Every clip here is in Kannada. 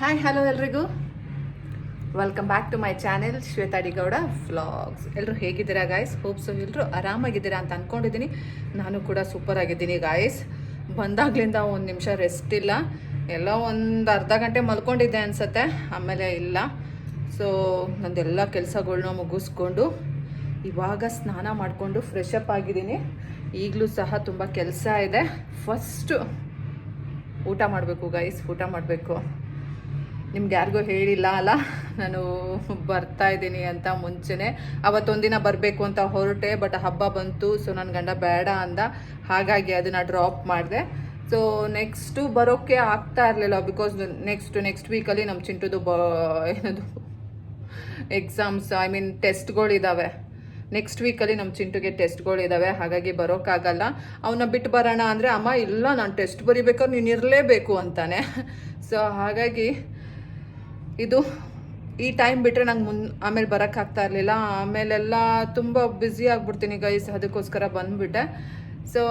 ಹಾಯ್ ಹಲೋ ಎಲ್ರಿಗೂ. Welcome back to my channel Shwetha D Gowda vlogs ಎಲ್ಲರೂ ಹೇಗಿದ್ದೀರಾ ಗಾಯ್ಸ್ ಹೋಪ್ಸ್ ಎಲ್ಲರೂ ಆರಾಮಾಗಿದ್ದೀರಾ ಅಂತ ಅಂದ್ಕೊಂಡಿದ್ದೀನಿ ನಾನು ಕೂಡ ಸೂಪರ್ ಆಗಿದ್ದೀನಿ ಗಾಯ್ಸ್ ಬಂದಾಗ್ಲಿಂದ ಒಂದು ನಿಮಿಷ ರೆಸ್ಟ್ ಇಲ್ಲ. ಎಲ್ಲ ಒಂದು ಅರ್ಧ ಗಂಟೆ ಮಲ್ಕೊಂಡಿದ್ದೆ ಅನಿಸುತ್ತೆ, ಆಮೇಲೆ ಇಲ್ಲ. ಸೊ ನಂದೆಲ್ಲ ಕೆಲಸಗಳನ್ನ ಮುಗಿಸ್ಕೊಂಡು ಇವಾಗ ಸ್ನಾನ ಮಾಡಿಕೊಂಡು ಫ್ರೆಶ್ ಅಪ್ ಆಗಿದ್ದೀನಿ. ಈಗಲೂ ಸಹ ತುಂಬ ಕೆಲಸ ಇದೆ. ಫಸ್ಟು ಊಟ ಮಾಡಬೇಕು ಗೈಸ್ ಊಟ ಮಾಡಬೇಕು. ನಿಮ್ಗೆ ಯಾರಿಗೂ ಹೇಳಿಲ್ಲ ಅಲ್ಲ? ನಾನು ಬರ್ತಾ ಇದ್ದೀನಿ ಅಂತ ಮುಂಚೆನೆ. ಅವತ್ತೊಂದಿನ ಬರಬೇಕು ಅಂತ ಹೊರಟೆ ಬಟ್ ಹಬ್ಬ ಬಂತು ಸೊ ನನ್ನ ಗಂಡ ಬೇಡ ಅಂದ. ಹಾಗಾಗಿ ಅದನ್ನು ಡ್ರಾಪ್ ಮಾಡಿದೆ. ಸೊ ನೆಕ್ಸ್ಟು ಬರೋಕ್ಕೆ ಆಗ್ತಾ ಇರಲಿಲ್ಲ ಬಿಕಾಸ್ ನೆಕ್ಸ್ಟ್ ನೆಕ್ಸ್ಟ್ ವೀಕಲ್ಲಿ ನಮ್ಮ ಚಿಂಟುದು ಬ, ಏನದು ಎಕ್ಸಾಮ್ಸ್ ಐ ಮೀನ್ ಟೆಸ್ಟ್ಗಳಿದ್ದಾವೆ ನೆಕ್ಸ್ಟ್ ವೀಕಲ್ಲಿ ನಮ್ಮ ಚಿಂಟುಗೆ ಟೆಸ್ಟ್ಗಳಿದ್ದಾವೆ ಹಾಗಾಗಿ ಬರೋಕ್ಕಾಗಲ್ಲ ಅವನ್ನ ಬಿಟ್ಟು ಬರೋಣ ಅಂದರೆ, ಅಮ್ಮ, ಇಲ್ಲ, ನಾನು ಟೆಸ್ಟ್ ಬರಿಬೇಕಾದ್ರೆ ನೀನು ಇರಲೇಬೇಕು ಅಂತಾನೆ. ಸೊ ಹಾಗಾಗಿ ಇದು ಈ ಟೈಮ್ ಬಿಟ್ಟರೆ ನಂಗೆ ಮುನ್, ಆಮೇಲೆ ಬರೋಕ್ಕಾಗ್ತಾ ಇರಲಿಲ್ಲ. ಆಮೇಲೆಲ್ಲ ತುಂಬ ಬ್ಯುಸಿ ಆಗಿಬಿಡ್ತೀನಿ ಗೈಸ್ ಅದಕ್ಕೋಸ್ಕರ ಬಂದುಬಿಟ್ಟೆ. ಸೊ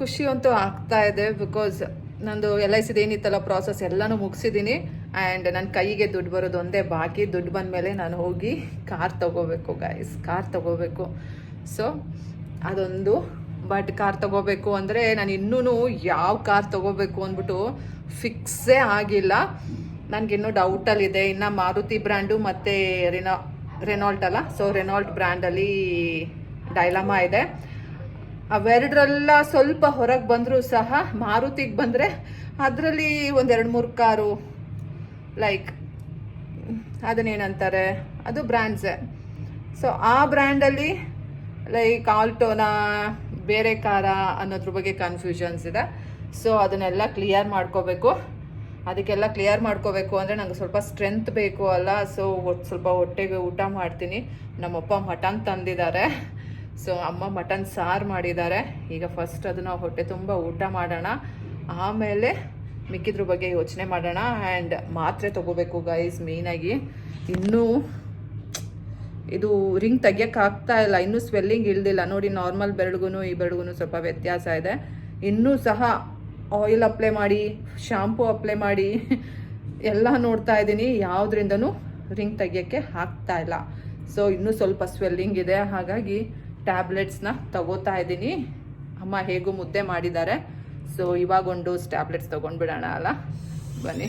ಖುಷಿ ಅಂತೂ ಆಗ್ತಾ ಇದೆ ಬಿಕಾಸ್ ನಂದು ಎಲ್ ಐ ಸಿದು ಏನಿತ್ತಲ್ಲ ಪ್ರಾಸೆಸ್ ಎಲ್ಲನೂ ಮುಗಿಸಿದ್ದೀನಿ ಆ್ಯಂಡ್ ನನ್ನ ಕೈಗೆ ದುಡ್ಡು ಬರೋದು ಒಂದೇ ಬಾಕಿ. ದುಡ್ಡು ಬಂದ ಮೇಲೆ ನಾನು ಹೋಗಿ ಕಾರ್ ತೊಗೋಬೇಕು ಗೈಸ್ ಕಾರ್ ತೊಗೋಬೇಕು. ಸೊ ಅದೊಂದು ಬಟ್ ಕಾರ್ ತೊಗೋಬೇಕು ಅಂದರೆ ನಾನು ಇನ್ನೂ ಯಾವ ಕಾರ್ ತೊಗೋಬೇಕು ಅಂದ್ಬಿಟ್ಟು ಫಿಕ್ಸೇ ಆಗಿಲ್ಲ. ನನಗಿನ್ನೂ ಡೌಟಲ್ಲಿದೆ ಇನ್ನು ಮಾರುತಿ ಬ್ರ್ಯಾಂಡು ಮತ್ತು ರೆನಾ, ರೆನಾಲ್ಟ್ ಅಲ್ಲ? ಸೊ ರೆನಾಲ್ಟ್ ಬ್ರ್ಯಾಂಡಲ್ಲಿ ಡೈಲಮಾ ಇದೆ. ಅವೆರಡರೆಲ್ಲ ಸ್ವಲ್ಪ ಹೊರಗೆ ಬಂದರೂ ಸಹ ಮಾರುತಿಗೆ ಬಂದರೆ ಅದರಲ್ಲಿ ಒಂದೆರಡು ಮೂರು ಕಾರು ಲೈಕ್ ಅದನ್ನೇನಂತಾರೆ? ಅದು ಬ್ರ್ಯಾಂಡ್ಸೇ. ಸೊ ಆ ಬ್ರ್ಯಾಂಡಲ್ಲಿ ಲೈಕ್ ಆಲ್ಟೋನ ಬೇರೆ ಕಾರ ಅನ್ನೋದ್ರ ಬಗ್ಗೆ ಕನ್ಫ್ಯೂಷನ್ಸ್ ಇದೆ. ಸೊ ಅದನ್ನೆಲ್ಲ ಕ್ಲಿಯರ್ ಮಾಡ್ಕೋಬೇಕು. ಅದಕ್ಕೆಲ್ಲ ಕ್ಲಿಯರ್ ಮಾಡ್ಕೋಬೇಕು ಅಂದರೆ ನಂಗೆ ಸ್ವಲ್ಪ ಸ್ಟ್ರೆಂತ್ ಬೇಕು ಅಲ್ಲ. ಸೊ ಸ್ವಲ್ಪ ಹೊಟ್ಟೆಗೆ ಊಟ ಮಾಡ್ತೀನಿ. ನಮ್ಮಪ್ಪ ಮಟನ್ ತಂದಿದ್ದಾರೆ. ಸೊ ಅಮ್ಮ ಮಟನ್ ಸಾರು ಮಾಡಿದ್ದಾರೆ. ಈಗ ಫಸ್ಟ್ ಅದನ್ನು ಹೊಟ್ಟೆ ತುಂಬ ಊಟ ಮಾಡೋಣ. ಆಮೇಲೆ ಮಿಕ್ಕಿದ್ರ ಬಗ್ಗೆ ಯೋಚನೆ ಮಾಡೋಣ. ಆ್ಯಂಡ್ ಮಾತ್ರೆ ತೊಗೋಬೇಕು ಗೈಸ್ ಮೇನಾಗಿ ಇನ್ನೂ ಇದು ರಿಂಗ್ ತೆಗಿಯೋಕ್ಕಾಗ್ತಾ ಇಲ್ಲ. ಇನ್ನೂ ಸ್ವೆಲ್ಲಿಂಗ್ ಇಳ್ದಿಲ್ಲ ನೋಡಿ ನಾರ್ಮಲ್ ಬೆರಳಿಗೂ ಈ ಬೆರಳಿಗೂ ಸ್ವಲ್ಪ ವ್ಯತ್ಯಾಸ ಇದೆ. ಇನ್ನೂ ಸಹ ಆಯಿಲ್ ಅಪ್ಲೈ ಮಾಡಿ ಶಾಂಪೂ ಅಪ್ಲೈ ಮಾಡಿ, ಎಲ್ಲ ನೋಡ್ತಾ ಇದ್ದೀನಿ. ಯಾವುದ್ರಿಂದನೂ ರಿಂಗ್ ತೆಗಿಯೋಕ್ಕೆ ಆಗ್ತಾ ಇಲ್ಲ. ಸೊ ಇನ್ನೂ ಸ್ವಲ್ಪ ಸ್ವೆಲ್ಲಿಂಗ್ ಇದೆ. ಹಾಗಾಗಿ ಟ್ಯಾಬ್ಲೆಟ್ಸ್ನ ತಗೋತಾ ಇದ್ದೀನಿ. ಅಮ್ಮ ಹೇಗೂ ಮುದ್ದೆ ಮಾಡಿದ್ದಾರೆ. ಸೊ ಇವಾಗ ಒಂದು ಟ್ಯಾಬ್ಲೆಟ್ಸ್ ತೊಗೊಂಡ್ಬಿಡೋಣ ಅಲ್ಲ? ಬನ್ನಿ.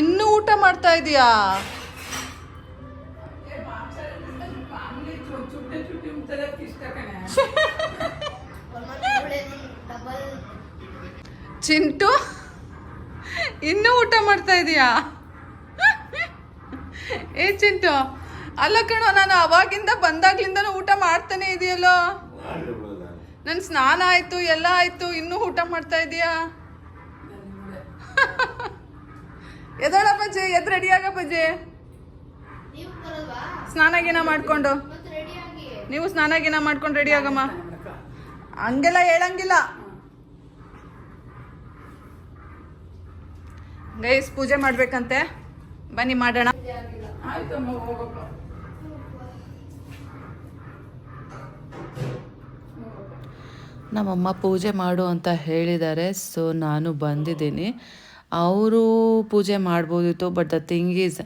ಇನ್ನೂ ಊಟ ಮಾಡ್ತಾ ಇದೀಯಾ? ಚಿಂಟು ಇನ್ನೂ ಊಟ ಮಾಡ್ತಾ ಇದೀಯಾ? ಏ ಚಿಂಟು ಅಲ್ಲ ಕಣೋ ನಾನು ಅವಾಗಿಂದ ಬಂದಾಗ್ಲಿಂದನೂ ಊಟ ಮಾಡ್ತಾನೆ ಇದೆಯಲ್ಲೋ? ನನ್ನ ಸ್ನಾನ ಆಯ್ತು ಎಲ್ಲ ಆಯ್ತು ಇನ್ನೂ ಊಟ ಮಾಡ್ತಾ ಇದೀಯಾ? ಎದೋಳ ಬಜೆ ಎದ್ ರೆಡಿ ಆಗ ಬಜೆ ಸ್ನಾನ ಗೀನ ಮಾಡ್ಕೊಂಡು. ನೀವು ಸ್ನಾನ ಗೀನ ಮಾಡ್ಕೊಂಡು ರೆಡಿ ಆಗಮ್ಮ. ಹಂಗೆಲ್ಲ ಹೇಳಂಗಿಲ್ಲ. ಗೈಸ್, ಪೂಜೆ ಮಾಡ್ಬೇಕಂತೆ. ಬನ್ನಿ, ಮಾಡೋಣ. ನಮ್ಮಮ್ಮ ಪೂಜೆ ಮಾಡು ಅಂತ ಹೇಳಿದ್ದಾರೆ, ಸೊ ನಾನು ಬಂದಿದ್ದೀನಿ. ಅವರು ಪೂಜೆ ಮಾಡ್ಬೋದಿತ್ತು ಬಟ್ ದ ಥಿಂಗ್ ಈಸ್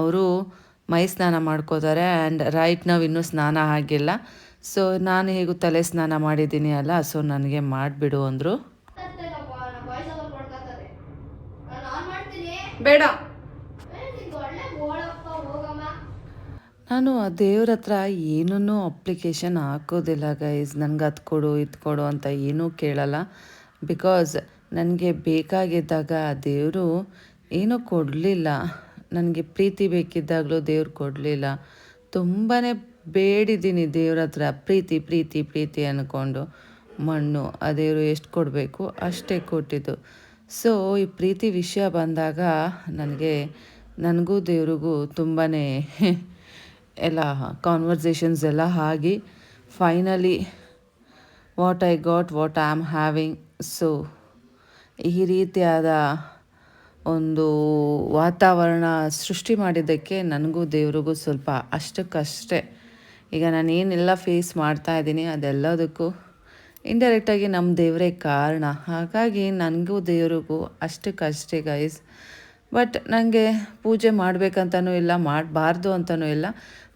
ಅವರು ಮೈ ಸ್ನಾನ ಮಾಡ್ಕೋತಾರೆ ಆ್ಯಂಡ್ ರೈಟ್ ನಾವು ಇನ್ನೂ ಸ್ನಾನ ಆಗಿಲ್ಲ. ಸೊ ನಾನು ಹೇಗೂ ತಲೆ ಸ್ನಾನ ಮಾಡಿದ್ದೀನಿ ಅಲ್ಲ ಸೊ ನನಗೆ ಮಾಡಿಬಿಡು ಅಂದರು. ಬೇಡ. ನಾನು ಆ ದೇವ್ರ ಹತ್ರ ಏನೂ ಅಪ್ಲಿಕೇಶನ್ ಹಾಕೋದಿಲ್ಲ ಗೈಸ್ ನನಗೆ ಅದು ಕೊಡು, ಇದು ಕೊಡು ಅಂತ ಏನೂ ಕೇಳಲ್ಲ. ಬಿಕಾಸ್ ನನಗೆ ಬೇಕಾಗಿದ್ದಾಗ ಆ ದೇವರು ಏನೂ ಕೊಡಲಿಲ್ಲ. ನನಗೆ ಪ್ರೀತಿ ಬೇಕಿದ್ದಾಗಲೂ ದೇವ್ರು ಕೊಡಲಿಲ್ಲ. ತುಂಬಾ ಬೇಡಿದ್ದೀನಿ ದೇವ್ರ ಹತ್ರ ಪ್ರೀತಿ ಪ್ರೀತಿ ಪ್ರೀತಿ ಅಂದ್ಕೊಂಡು ಮಣ್ಣು, ಆ ದೇವರು ಎಷ್ಟು ಕೊಡಬೇಕು ಅಷ್ಟೇ ಕೊಟ್ಟಿದ್ದು. ಸೊ ಈ ಪ್ರೀತಿ ವಿಷಯ ಬಂದಾಗ ನನಗೆ, ನನಗೂ ದೇವ್ರಿಗೂ ತುಂಬಾ ಎಲ್ಲ ಕಾನ್ವರ್ಸೇಷನ್ಸ್ ಎಲ್ಲ ಆಗಿ finally what I got what I am having so ಈ ರೀತಿಯಾದ ಒಂದು ವಾತಾವರಣ ಸೃಷ್ಟಿ ಮಾಡಿದ್ದಕ್ಕೆ ನನಗೂ ದೇವ್ರಿಗೂ ಸ್ವಲ್ಪ ಅಷ್ಟಕ್ಕಷ್ಟೇ. ಈಗ ನಾನು ಏನೆಲ್ಲ ಫೇಸ್ ಮಾಡ್ತಾ ಇದ್ದೀನಿ ಅದೆಲ್ಲದಕ್ಕೂ ಇಂಡೈರೆಕ್ಟಾಗಿ ನಮ್ಮ ದೇವರೇ ಕಾರಣ. ಹಾಗಾಗಿ ನನಗೂ ದೇವರಿಗೂ ಅಷ್ಟಕ್ಕಷ್ಟೇ ಗೈಸ್ ಬಟ್ ನನಗೆ ಪೂಜೆ ಮಾಡಬೇಕಂತನೂ ಇಲ್ಲ, ಮಾಡಬಾರ್ದು ಅಂತನೂ ಇಲ್ಲ.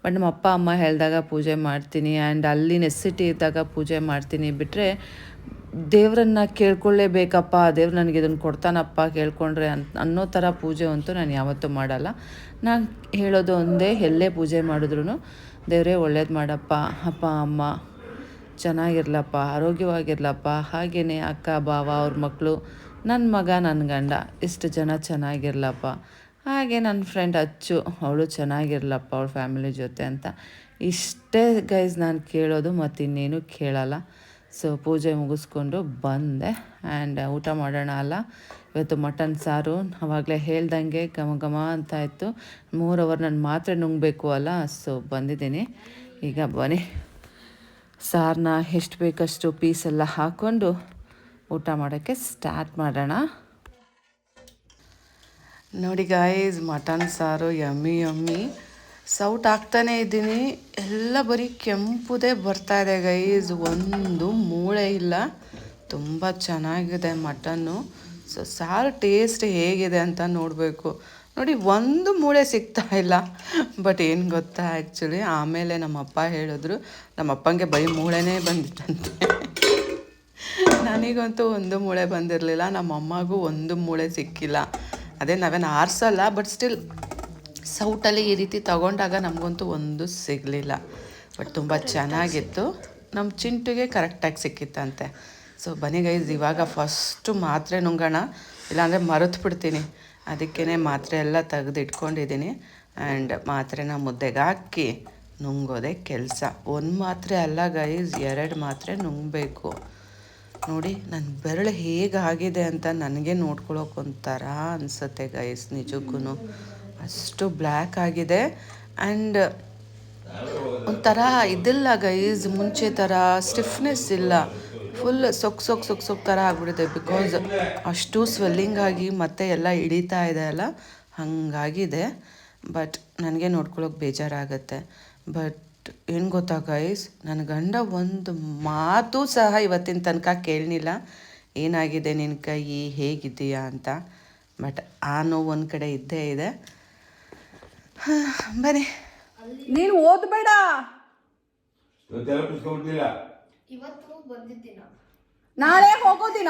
ಬಟ್ ನಮ್ಮ ಅಪ್ಪ, ಅಮ್ಮ ಹೇಳಿದಾಗ ಪೂಜೆ ಮಾಡ್ತೀನಿ ಆ್ಯಂಡ್ ಅಲ್ಲಿ ನೆಸಿಟಿ ಇದ್ದಾಗ ಪೂಜೆ ಮಾಡ್ತೀನಿ ಬಿಟ್ಟರೆ ದೇವರನ್ನ ಕೇಳ್ಕೊಳ್ಳೇಬೇಕಪ್ಪ, ದೇವ್ರು ನನಗೆ ಇದನ್ನು ಕೊಡ್ತಾನಪ್ಪ ಕೇಳ್ಕೊಂಡ್ರೆ ಅಂತ ಅನ್ನೋ ಥರ ಪೂಜೆ ಅಂತೂ ನಾನು ಯಾವತ್ತೂ ಮಾಡಲ್ಲ. ನಾನು ಹೇಳೋದು ಒಂದೇ ಎಲ್ಲೇ ಪೂಜೆ ಮಾಡಿದ್ರು ದೇವರೇ ಒಳ್ಳೇದು ಮಾಡಪ್ಪ, ಅಪ್ಪ, ಅಮ್ಮ. ಚೆನ್ನಾಗಿರ್ಲಪ್ಪ, ಆರೋಗ್ಯವಾಗಿರ್ಲಪ್ಪ ಹಾಗೆಯೇ ಅಕ್ಕ ಬಾವ ಅವ್ರ ಮಕ್ಕಳು ನನ್ನ ಮಗ ನನ್ನ ಗಂಡ, ಇಷ್ಟು ಜನ ಚೆನ್ನಾಗಿರ್ಲಪ್ಪ. ಹಾಗೆ ನನ್ನ ಫ್ರೆಂಡ್ ಅಚ್ಚು, ಅವಳು ಚೆನ್ನಾಗಿರ್ಲಪ್ಪ ಅವಳ ಫ್ಯಾಮಿಲಿ ಜೊತೆ ಅಂತ. ಇಷ್ಟೇ ಗೈಸ್ ನಾನು ಕೇಳೋದು ಮತ್ತು ಇನ್ನೇನು ಕೇಳಲ್ಲ. ಸೊ ಪೂಜೆ ಮುಗಿಸ್ಕೊಂಡು ಬಂದೆ ಆ್ಯಂಡ್ ಊಟ ಮಾಡೋಣ ಅಲ್ಲ. ಇವತ್ತು ಮಟನ್ ಸಾರು, ಅವಾಗಲೇ ಹೇಳ್ದಂಗೆ ಘಮ ಘಮ ಅಂತ ಇತ್ತು. ಮೂರು ಅವರ್ ನಾನು ಮಾತ್ರೆ ನುಂಗಬೇಕು ಅಲ್ಲ ಸೊ ಬಂದಿದ್ದೀನಿ. ಈಗ ಬನ್ನಿ. ಸಾರನ್ನ ಎಷ್ಟು ಬೇಕಷ್ಟು ಪೀಸೆಲ್ಲ ಹಾಕ್ಕೊಂಡು ಊಟ ಮಾಡೋಕ್ಕೆ ಸ್ಟಾರ್ಟ್ ಮಾಡೋಣ. ನೋಡಿ ಗಾಯ್ಸ್ ಮಟನ್ ಸಾರು ಯಮ್ಮಿ ಯಮ್ಮಿ ಸೌಟ್ ಹಾಕ್ತಾನೇ ಇದ್ದೀನಿ. ಎಲ್ಲ ಬರೀ ಕೆಂಪುದೇ ಬರ್ತಾ ಇದೆ ಗೈಸ್ ಒಂದು ಮೂಳೆ ಇಲ್ಲ. ತುಂಬ ಚೆನ್ನಾಗಿದೆ ಮಟನ್ನು. ಸೊ ಸಾರು ಟೇಸ್ಟ್ ಹೇಗಿದೆ ಅಂತ ನೋಡಬೇಕು. ನೋಡಿ ಒಂದು ಮೂಳೆ ಸಿಗ್ತಾ ಇಲ್ಲ. ಬಟ್ ಏನು ಗೊತ್ತಾ ಆ್ಯಕ್ಚುಲಿ ಆಮೇಲೆ ನಮ್ಮಪ್ಪ ಹೇಳಿದ್ರು ನಮ್ಮಪ್ಪಂಗೆ ಬೈ ಮೂಳೆನೇ ಬಂದಿತ್ತಂತೆ. ನನಗಂತೂ ಒಂದು ಮೂಳೆ ಬಂದಿರಲಿಲ್ಲ ನಮ್ಮ ಅಮ್ಮಗೂ ಒಂದು ಮೂಳೆ ಸಿಕ್ಕಿಲ್ಲ. ಅದೇ ನಾವೇನು ಆರಿಸಲ್ಲ ಬಟ್ ಸ್ಟಿಲ್ ಸೌಟಲ್ಲಿ ಈ ರೀತಿ ತಗೊಂಡಾಗ ನಮಗಂತೂ ಒಂದು ಸಿಗಲಿಲ್ಲ. ಬಟ್ ತುಂಬ ಚೆನ್ನಾಗಿತ್ತು. ನಮ್ಮ ಚಿಂಟುಗೆ ಕರೆಕ್ಟಾಗಿ ಸಿಕ್ಕಿತ್ತಂತೆ. ಸೊ ಬನ್ನಿ ಗೈಸ್ ಇವಾಗ ಫಸ್ಟು ಮಾತ್ರೆ ನುಂಗೋಣ. ಇಲ್ಲಾಂದರೆ ಮರೆತು ಬಿಡ್ತೀನಿ ಅದಕ್ಕೇ ಮಾತ್ರೆ ಎಲ್ಲ ತೆಗೆದಿಟ್ಕೊಂಡಿದ್ದೀನಿ. ಆ್ಯಂಡ್ ಮಾತ್ರೆನ ಮುದ್ದೆಗೆ ಹಾಕಿ ನುಂಗೋದೇ ಕೆಲಸ. ಒಂದು ಮಾತ್ರೆ ಅಲ್ಲ ಗೈಸ್ ಎರಡು ಮಾತ್ರೆ ನುಂಗಬೇಕು. ನೋಡಿ ನನ್ನ ಬೆರಳು ಹೇಗಾಗಿದೆ ಅಂತ ನನಗೆ ನೋಡ್ಕೊಳ್ಳೋಕೆ ಒಂಥರ ಅನಿಸುತ್ತೆ ಗೈಸ್ ನಿಜಕ್ಕೂ ಅಷ್ಟು ಬ್ಲ್ಯಾಕ್ ಆಗಿದೆ. ಆ್ಯಂಡ್ ಒಂಥರ ಇದಿಲ್ಲ ಗೈಸ್ ಮುಂಚೆ ಥರ ಸ್ಟಿಫ್ನೆಸ್ ಇಲ್ಲ. ಫುಲ್ ಸೊಕ್ ಸೊಕ್ ಸೊಕ್ ಸೊಕ್ ಥರ ಆಗ್ಬಿಡುತ್ತೆ ಬಿಕಾಸ್ ಅಷ್ಟು ಸ್ವೆಲ್ಲಿಂಗ್ ಆಗಿ ಮತ್ತೆ ಎಲ್ಲ ಹಿಡಿತಾ ಇದೆ ಅಲ್ಲ ಹಾಗಾಗಿದೆ. ಬಟ್ ನನಗೆ ನೋಡ್ಕೊಳ್ಳೋಕೆ ಬೇಜಾರಾಗುತ್ತೆ. ಬಟ್ ಏನು ಗೊತ್ತಾ ಗೈಸ್ ನನ್ನ ಗಂಡ ಒಂದು ಮಾತು ಸಹ ಇವತ್ತಿನ ತನಕ ಕೇಳಲಿಲ್ಲ ಏನಾಗಿದೆ ನಿನ್ನ ಕೈ ಹೇಗಿದ್ದೀಯಾ ಅಂತ. ಬಟ್ ಆ ನೋವು ಒಂದು ಕಡೆ ಇದ್ದೇ ಇದೆ. ಬನ್ನಿ. ನೀನು ಓದ್ಬೇಡ. ಇವತ್ತೆಲ್ಲ ಪುಸ್ತಕ ಇವತ್ತು ಬಂದಿದ್ದಿನ? ನಾಳೆ ಹೋಗೋ ದಿನ.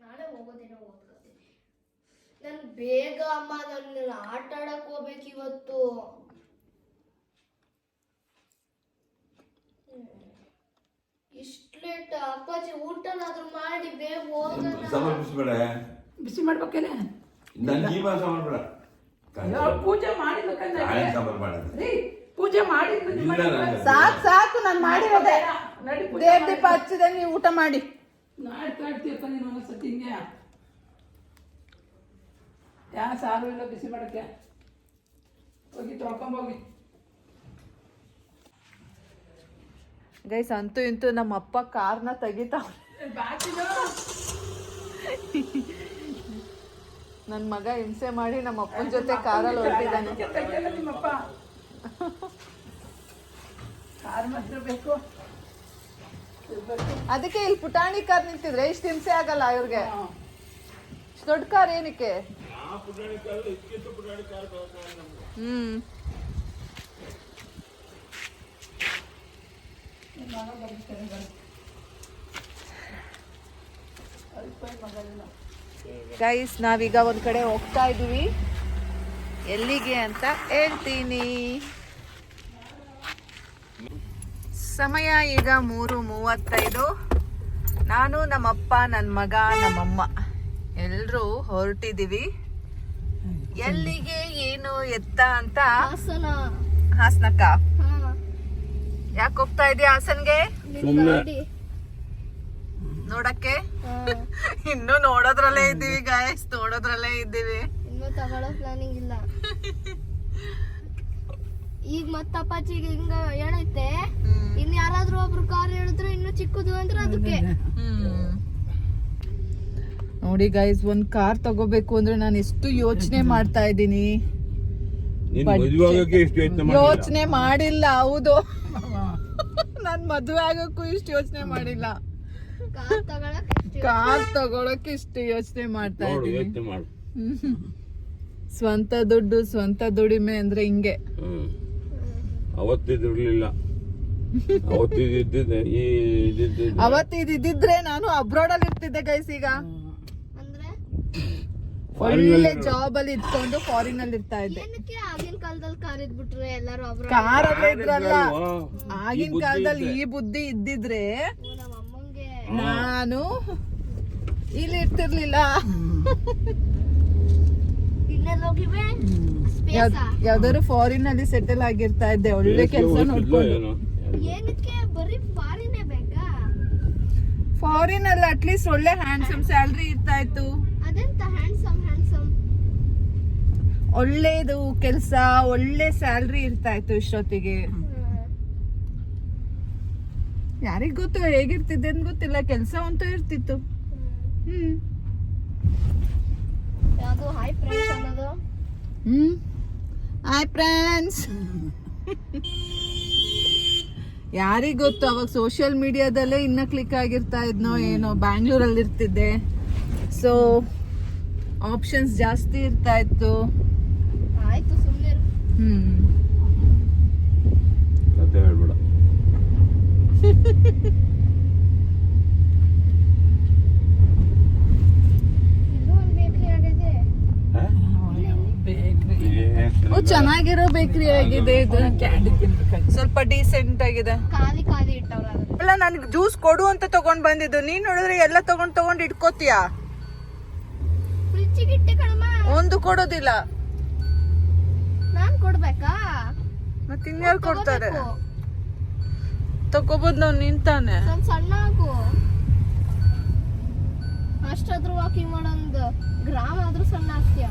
ನಾಳೆ ಹೋಗೋ ದಿನ ಓದ್ಕೋತೀನಿ. ನನ್ ಬೇಗ ಅಮ್ಮ ನನ್ನ ಆಟ ಆಡಕ್ ಹೋಗ್ಬೇಕು ಇವತ್ತು. ಇಷ್ಟು ಲೇಟ್ ಅಪ್ಪಾಜಿ ಊಟನಾದ್ರೂ ಮಾಡಿ ಬೇಗ ಹೋಗೋಣ. ಬಿಸಿ ಮಾಡ್ಬೇಕೇನೆ? ಜೀವ ಪೂಜೆ ಮಾಡಿದ್ಬೇಕಂದ್ರೆ ನಾಳೆ ಸಾಂಬಾರು ಮಾಡೋದು ರೀ ಪೂಜೆ ಮಾಡಿದ್ದು ಇಲ್ಲ ನಾನು ಸಾಕು ಸಾಕು ನಾನು ಮಾಡಿರೋದೆ. ನಡಿ ಪೂಜೆ ದೇವ್ ದೀಪ ಹಚ್ಚಿದೆ ನೀವು ಊಟ ಮಾಡಿ. ನಾಳೆ ಕಾಡ್ತೀಯಪ್ಪ ನೀನು ಒಂದ್ಸತಿ ಹಿಂಗೆ. ಯಾ ಸಾರು ಇಲ್ಲ ಬಿಸಿ ಮಾಡಕ್ಕೆ? ಹೋಗಿ ತೊಳ್ಕೊಂಬೋಗಿ ಗೈಸ್ ಅಂತೂ ಇಂತೂ ನಮ್ಮ ಅಪ್ಪ ಕಾರ್ನ ತೆಗಿತಾವ ನನ್ನ ಮಗ ಹಿಂಸೆ ಮಾಡಿ ನಮ್ಮ ಅಪ್ಪನ ಜೊತೆ ಕಾರಲ್ಲಿ ಹೊರಟಿದ್ದಾನೆ. ಕಾರ್ ಮಾತ್ರ ಬೇಕು. ಅದಕ್ಕೆ ಇಲ್ಲಿ ಪುಟಾಣಿ ಕಾರ್ ನಿಂತಿದ್ರೆ ಇಷ್ಟು ಹಿಂಸೆ ಆಗಲ್ಲ ಇವ್ರಿಗೆ. ದೊಡ್ಡ ಕಾರ್ ಏನಕ್ಕೆ? ಹ್ಮ್. ಗೈಸ್ ನಾವೀಗ ಒಂದ್ ಕಡೆ ಹೋಗ್ತಾ ಇದೀವಿ. ಎಲ್ಲಿಗೆ ಅಂತ ಹೇಳ್ತೀನಿ. ಸಮಯ ಈಗ ಮೂರು ಮೂವತ್ತೈದು. ನಾನು ನಮ್ಮಪ್ಪ ನನ್ನ ಮಗ ನಮ್ಮಮ್ಮ. ಎಲ್ಲರೂ ಹೊರಟಿದೀವಿ. ಎಲ್ಲಿಗೆ ಏನು ಎತ್ತ ಅಂತ ಹಾಸನ. ಹಾಸನಕ್ಕ? ಹಾ. ಯಾಕೆ ಹೋಗ್ತಾ ಇದೀಯ ಹಾಸನ್ಗೆ? ನೋಡಕ್ಕೆ? ಇನ್ನು ನೋಡೋದ್ರಲ್ಲೇ ಇದ್ದೀವಿ ಗಾಯಸ್ ನೋಡೋದ್ರಲ್ಲೇ ಇದ್ದೀವಿ. ಇನ್ನು ತಗೊಳ್ಳೋ ಪ್ಲಾನಿಂಗ್ ಇಲ್ಲ. ಈಗ ಮತ್ತ ಅಪ್ಪಾಜಿಗೆ ಹಿಂಗ ಹೇಳೈತೆ ಇನ್ ಯಾರಾದ್ರೂ ಒಬ್ರು ಕಾರ್ ಹೇಳಿದ್ರು ಇನ್ನು ಚಿಕ್ಕದು ಅಂದ್ರೆ ಅದಕ್ಕೆ. ಹ್ಮ್. ನೋಡಿ ಗೈಸ್ ಒಂದ್ ಕಾರ್ ತಗೋಬೇಕು ಅಂದ್ರೆ ನಾನು ಎಷ್ಟು ಯೋಚನೆ ಮಾಡ್ತಾ ಇದ್ದೀನಿ. ನೀನ್ ಮದುವೆ ಆಗೋಕೆ ಎಷ್ಟು ಯೋಚನೆ ಮಾಡಿಲ್ಲ. ಯೋಚನೆ ಮಾಡಿಲ್ಲ ಹೌದು. ನಾನ್ ಮದುವೆ ಆಗೋಕ್ಕೂ ಇಷ್ಟು ಯೋಚನೆ ಮಾಡಿಲ್ಲ. ಕಾರ್ ತಗೊಳಕ್ ಎಷ್ಟು ಕಾರ್ ತಗೊಳಕ್ ಇಷ್ಟು ಯೋಚನೆ ಮಾಡ್ತಾ ಇದ್ದೀನಿ. ಯೋಚನೆ ಮಾಡು. ಸ್ವಂತ ದುಡ್ಡು ಸ್ವಂತ ದುಡಿಮೆ ಅಂದ್ರೆ ಹಿಂಗೆ. ಹ್ಮ್. ಅವತ್ತಿದಿರ್ಲಿಲ್ಲ ಅವತ್ತಿದ್ದಿದ್ದೆ ಈ ಇದ್ದಿದ್ದೆ ಅವತ್ತು ಇದಿದ್ರೆ ನಾನು ಅಬ್ರಾಡ್ ಅಲ್ಲಿ ಇರ್ತಿದ್ದೆ ಗೈಸ್ ಈಗ. ಅಂದ್ರೆ? ಒಳ್ಳೆ ಜಾಬ್ ಅಲ್ಲಿ ಇದ್ಕೊಂಡು ಫಾರಿನ್ ಅಲ್ಲಿ ಇರ್ತಾ ಇದ್ದೆ. ಏನಕ್ಕೆ ಆಗಿನ ಕಾಲದಲ್ಲಿ ಕಾರ್ ಇದ್ಬಿಟ್ರೆ ಎಲ್ಲರೂ ಒಬ್ರು ಕಾರ್ ಅಲ್ಲೇ ಇದ್ರಲ್ಲ. ಅಲ್ವಾ? ಆಗಿನ ಕಾಲದಲ್ಲಿ ಈ ಬುದ್ಧಿ ಇದ್ದಿದ್ರೆ ನಮ್ಮ ಅಮ್ಮಂಗೆ. ನಾನು ಇಲ್ಲಿ ಇರ್ತಿರ್ಲಿಲ್ಲ ಇಲ್ಲೆಲ್ಲ ಹೋಗಿವೆ ಸ್ಪೇಸ ಯಾವ್- ಯಾವ್ದಾದ್ರು ಫಾರಿನ್ ಅಲ್ಲಿ ಸೆಟಲ್ ಆಗಿರ್ತಾ ಇದ್ದೆ ಒಳ್ಳೆ ಕೆಲಸ ನೋಡ್ಕೊಂಡು. ಏನಕ್ಕೆ? ಬರೀ ಫಾರಿನೇ ಅಲ್ಲಿ ಅಟ್ಲೀಸ್ಟ್ ಒಳ್ಳೆ ಹ್ಯಾಂಡ್ಸಮ್ ಸ್ಯಾಲ್ರಿ ಇರ್ತಾ ಇತ್ತು. ಒಳ್ಳೇದು ಕೆಲಸ ಒಳ್ಳೆ ಸ್ಯಾಲ್ರಿ ಇರ್ತಾ ಇತ್ತು ಇಷ್ಟೊತ್ತಿಗೆ. ಯಾರಿಗ್ ಗೊತ್ತು ಹೇಗಿರ್ತಿದ್ದೆ ಅಂತ ಗೊತ್ತಿಲ್ಲ ಕೆಲಸ ಅಂತೂ ಇರ್ತಿತ್ತು. ಹ್ಮ್. ಯಾವುದು? ಹೈ ಪ್ರೈಸ್ ಅನ್ನೋದು? ಹ್ಮ್? ಹಾಯ್ ಫ್ರೆಂಡ್ಸ್ ಯಾರಿಗ್ ಗೊತ್ತು? ಅವಾಗ ಸೋಷಿಯಲ್ ಮೀಡಿಯಾದಲ್ಲೇ ಇನ್ನ ಕ್ಲಿಕ್ ಆಗಿರ್ತಾ ಇದ್ನೋ ಏನೋ ಬ್ಯಾಂಗ್ಳೂರಲ್ಲಿ ಇರ್ತಿದ್ದೆ ಸೊ ಆಪ್ಷನ್ಸ್ ಜಾಸ್ತಿ ಇರ್ತಾ ಇತ್ತು. ಆಯ್ತು ಸುಮ್ಮನೆ ಹ್ಮ್. ಹೇಳ್ಬೇಡ ಇನ್ನೂ ಒಂದು ಬೇಕ್ರಿ ಆಗೈತೆ ಹಾ? ಬೇಕ್ರಿ ಏ, ಓ ಚೆನ್ನಾಗಿರೋ ಬೇಕ್ರಿ ಆಗಿದೆ ಇದು? ಕ್ಯಾಂಡಿ ಸ್ವಲ್ಪ ಡೀಸೆಂಟ್ ಆಗಿದೆ. ಖಾಲಿ ಖಾಲಿ ಇಟ್ಟವ್ರ ಅಲ್ಲ ನನ್ಗೆ ಜ್ಯೂಸ್ ಕೊಡು ಅಂತ ತಗೊಂಡ್ ಬಂದಿದ್ದು. ನೀನ್ ನೋಡಿದ್ರೆ ಎಲ್ಲ ತಗೊಂಡ್ ತಗೊಂಡ್ ಇಟ್ಕೋತೀಯಾ? ಒಂದು ಕೊಡೋದಿಲ್ಲ. ನಾನ್ ಕೊಡ್ಬೇಕಾ? ಮತ್ತೆ ಇನ್ಯಾರು ಕೊಡ್ತಾರೆ. ತಗೋಬೋದು ನಾವು ನಿಂತಾನೆ. ಸಣ್ಣ ಹಾಕು. ಅಷ್ಟಾದ್ರೂ ವಾಕಿಂಗ್ ಮಾಡೋ ಗ್ರಾಮ್ ಆದ್ರೂ ಸಣ್ಣ ಆಗ್ತೀಯ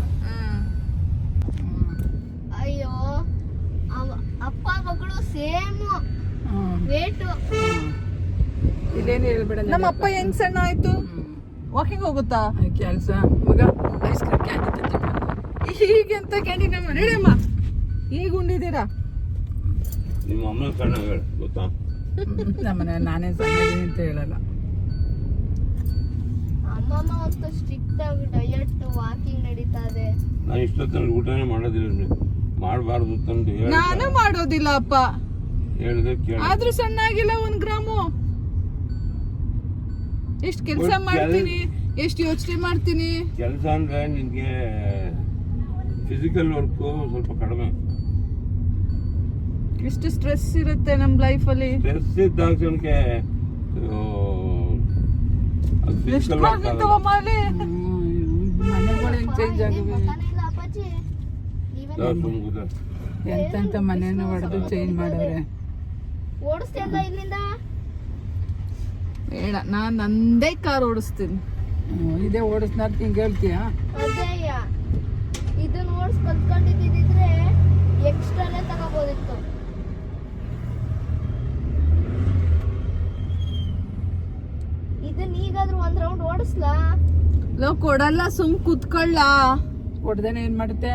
ಅಪ್ಪ ಮಗಳು ಸೇಮ್. ವೇಟ್ ಇಲ್ಲೇನು ಹೇಳ್ಬೇಡ ನಮ್ಮ ಅಪ್ಪ ಹೆಂಗ್ ಸಣ್ಣ ಆಯ್ತು? ವಾಕಿಂಗ್ ಹೋಗುತ್ತಾ? ಕೆಲಸ. ಮಗ ಐಸ್ ಕ್ರೀಮ್ ಕ್ಯಾಂಡಿ ತಂದು ಹೀಗೆ ಅಂತ ಕ್ಯಾಂಟೀನ್ ನಮ್ಮ ನಡಿಯಮ್ಮ ಈಗ ಉಂಡಿದ್ದೀರಾ? ನಿಮ್ಮ ಅಮ್ಮ ಸಣ್ಣ ಹೇಳು ಗೊತ್ತಾ? ನಮ್ಮನೆ ನಾನೇ ಸಣ್ಣ ಅಂತ ಹೇಳಲ್ಲ. ಅಮ್ಮಮ್ಮ ಅಂತೂ ಸ್ಟ್ರಿಕ್ಟ್ ಆಗಿ ಡಯಟ್ ವಾಕಿಂಗ್ ನಡೀತಾ ಇದೆ. ನಾನು ಇಷ್ಟೊತ್ತಲ್ಲಿ ಊಟನೇ ಮಾಡೋದಿಲ್ಲ ಮಾಡಬಾರ್ದು ತಂದು ನಾನು ಮಾಡೋದಿಲ್ಲ ಅಪ್ಪ. ಹೇಳಿದ್ರೆ ಕೇಳ ಆದ್ರೂ ಸಣ್ಣ ಆಗಿಲ್ಲ ಒಂದ್ ಗ್ರಾಮು. ಎಷ್ಟ್ ಕೆಲ್ಸ ಮಾಡ್ತೀನಿ ಎಷ್ಟ್ ಯೋಚನೆ ಮಾಡ್ತೀನಿ? ಕೆಲಸ ಅಂದ್ರೆ ನಿನ್ಗೆ ಫಿಸಿಕಲ್ ವರ್ಕ್ ಸ್ವಲ್ಪ ಕಡಿಮೆ. ಎಷ್ಟು ಸ್ಟ್ರೆಸ್ ಇರುತ್ತೆ ನಮ್ ಲೈಫ್ ಅಲ್ಲಿ? ಸ್ಟ್ರೆಸ್ ಇದ್ದಾಗ ಕ್ಷಣಕ್ಕೆ ಎಷ್ಟು ಚೇಂಜ್ ಆಗಿವೆ ನೀವೇ ಮನೇನ ಮನೇನು ಹೊಡೆದು ಚೇಂಜ್ ಮಾಡವ್ರೆ ಬೇಡ ನಾನ್ ನಂದೇ ಕಾರ್ ಓಡಿಸ್ತೀನಿ. ಇದೇ ಓಡಿಸ್ನಾರ್ ಹಿಂಗೆ ಹೇಳ್ತೀಯಾ? ಇದನ್ನ ಓಡಿಸ್ ಕಲ್ತ್ಕೊಂಡಿದ್ದಿದ್ರೆ ಎಕ್ಸ್ಟ್ರಾನೇ ತಗೋಬೋದಿತ್ತು. ಇದನ್ನ ಈಗಾದ್ರೂ ಒಂದ್ ರೌಂಡ್ ಓಡಿಸ್ಲಾ? ಲೋ ಕೊಡಲ್ಲ ಸುಮ್ ಕುತ್ಕೊಳ್ಳ. ಕೊಡ್ದೇನೆ ಏನ್ ಮಾಡುತ್ತೆ?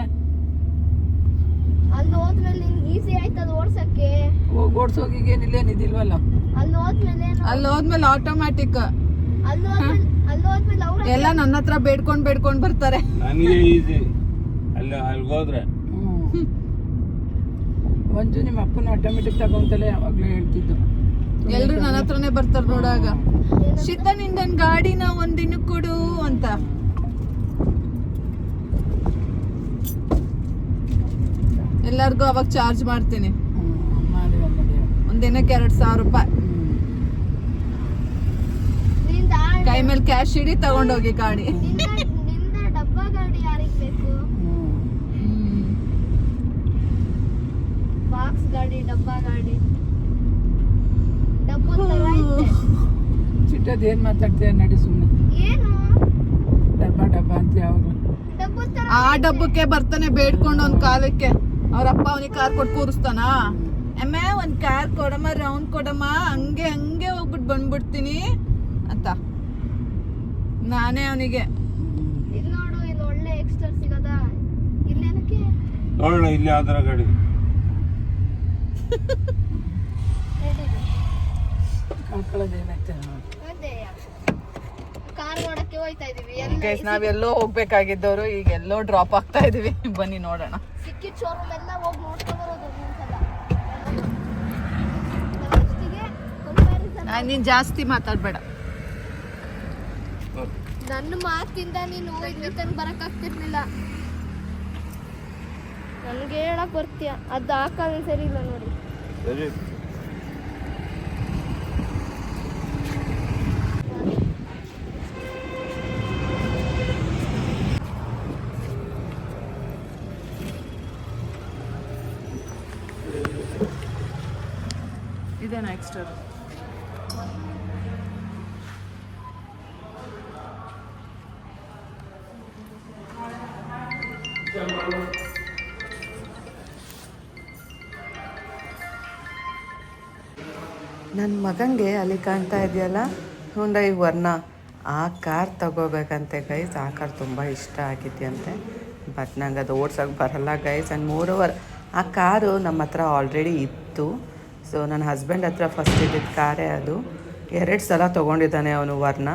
ಈಸಿ ಆಯ್ತದ ಓಡ್ಸಕ್ಕೆ. ಹೋಗಿ ಓಡಿಸೋಗಿ ಏನಿಲ್ಲ ಏನಿದಿಲ್ವಲ್ಲ? ಅಲ್ಲಿ ಹೋದ್ಮೇಲೆ ಅಲ್ಲಿ ಹೋದ್ಮೇಲೆ ಆಟೋಮ್ಯಾಟಿಕ್ ಅಲ್ಲಿ ಹೋದ್ಮೇಲೆ ಅಲ್ಲಿ ಹೋದ್ಮೇಲೆ ಅವ್ರ ಎಲ್ಲ ನನ್ನ ಹತ್ರ ಬೇಡ್ಕೊಂಡ್ ಬೇಡ್ಕೊಂಡ್ ಬರ್ತಾರೆ. ನನಗೆ ಈಸಿ. ಅಲ್ಲಿ ಅಲ್ಲಿಗೆ ಹೋದ್ರೆ. ಹ್ಮ್. ಮಂಜು ನಿಮ್ಮ ಅಪ್ಪನ ಆಟೋಮೆಟಿಕ್ ತಗೊಂತಲೇ ಯಾವಾಗ್ಲೂ ಹೇಳ್ತಿದ್ದು. ಎಲ್ರು ನನ್ನ ಹತ್ರನೇ ಬರ್ತಾರೆ ನೋಡಾಗ. ಶಿತ ನಿಂದನ್ ಗಾಡಿನ ಒಂದಿನ ಕೊಡು ಅಂತ. ಎಲ್ಲಾರ್ಗು ಅವಾಗ ಚಾರ್ಜ್ ಮಾಡ್ತೀನಿ. ಒಂದಿನಕ್ಕೆ ಎರಡು ಸಾವಿರ ರೂಪಾಯಿ. ಕೈ ಮೇಲೆ ಕ್ಯಾಶ್ ಇಡಿ ತಗೊಂಡೋಗಿ ಗಾಡಿ. ಚಿಟ್ಟದ್ ಏನ್ ಮಾತಾಡ್ತೀಯ ನಡಿ ಸುಮ್ಮನೆ ಡಬ್ಬ ಡಬ್ಬ ಅಂತ ಯಾವಾಗ ಆ ಡಬ್ಬಕ್ಕೆ ಬರ್ತಾನೆ ಬೇಡ್ಕೊಂಡು ಒಂದ್ ಕಾಲಕ್ಕೆ. ಅವ್ರ ಅಪ್ಪ ಅವನಿಗೆ ಕಾರ್ ಕೊಟ್ಟು ಕೂರಿಸ್ತಾನ? ಅಮ್ಮ ಒಂದ್ ಕಾರ್ ಕೊಡಮ್ಮ ರೌಂಡ್ ಕೊಡಮ್ಮ ಹಂಗೆ ಹಂಗೆ ಹೋಗ್ಬಿಟ್ಟು ಬಂದ್ಬಿಡ್ತೀನಿ ಅಂತ. ನಾನೇ ಅವನಿಗೆ. ಇಲ್ಲಿ ನೋಡು ಇಲ್ಲಿ ಒಳ್ಳೆ ಎಕ್ಸ್ಟ್ರಾ ಸಿಗದ? ಇಲ್ಲೇನಕ್ಕೆ? ನೋಡೋಣ ಇಲ್ಲಿ ಗಾಡಿ. ನಾವೆಲ್ಲೋ ಹೋಗ್ಬೇಕಾಗಿದ್ದವರು ಈಗ ಎಲ್ಲೋ ಡ್ರಾಪ್ ಆಗ್ತಾ ಇದೀವಿ. ಬನ್ನಿ ನೋಡೋಣ. ಸಿಕ್ಕಿದ ಶೋರೂಮ್ ಎಲ್ಲ ಹೋಗಿ ನೋಡ್ಕೊಂಡು ಬರೋದು ಒಂದ್ಸಲ ಲಾಸ್ಟಿಗೆ ಕಂಪ್ಯಾರಿಸನ್ ನೀನು ನೀನ್ ಜಾಸ್ತಿ ಮಾತಾಡಬೇಡ. ನನ್ನ ಮಾತಿಂದ ನೀನು ಇಲ್ಲಿ ತನಕ ಬರಕ್ ಆಗ್ತಿರ್ಲಿಲ್ಲ. ನನ್ಗೆ ಹೇಳಕ್ ಬರ್ತೀಯ. ಅದು ಹಾಕೋದು ಸರಿ ಇಲ್ಲ ನೋಡಿ ಸರಿ ಇದೇ ನೆಕ್ಸ್ಟ್ ನನ್ನ ಮಗಂಗೆ ಅಲ್ಲಿ ಕಾಣ್ತಾ ಇದೆಯಲ್ಲ? Hyundai Verna. ಆ ಕಾರ್ ತಗೋಬೇಕಂತೆ ಗೈಸ್ ಆ ಕಾರ್ ತುಂಬ ಇಷ್ಟ ಆಗಿದೆಯಂತೆ. ಬಟ್ ನಂಗೆ ಅದು ಓಡ್ಸೋಕೆ ಬರಲ್ಲ ಗೈಸ್ ಆ್ಯಂಡ್ ಮೋರ್ ಓವರ್ ಆ ಕಾರು ನಮ್ಮ ಹತ್ರ ಆಲ್ರೆಡಿ ಇತ್ತು. ಸೊ ನನ್ನ ಹಸ್ಬೆಂಡ್ ಹತ್ರ ಫಸ್ಟ್ ಇದ್ದಿದ್ದ ಕಾರೇ ಅದು. ಎರಡು ಸಲ ತೊಗೊಂಡಿದ್ದಾನೆ ಅವನು ವರ್ಣ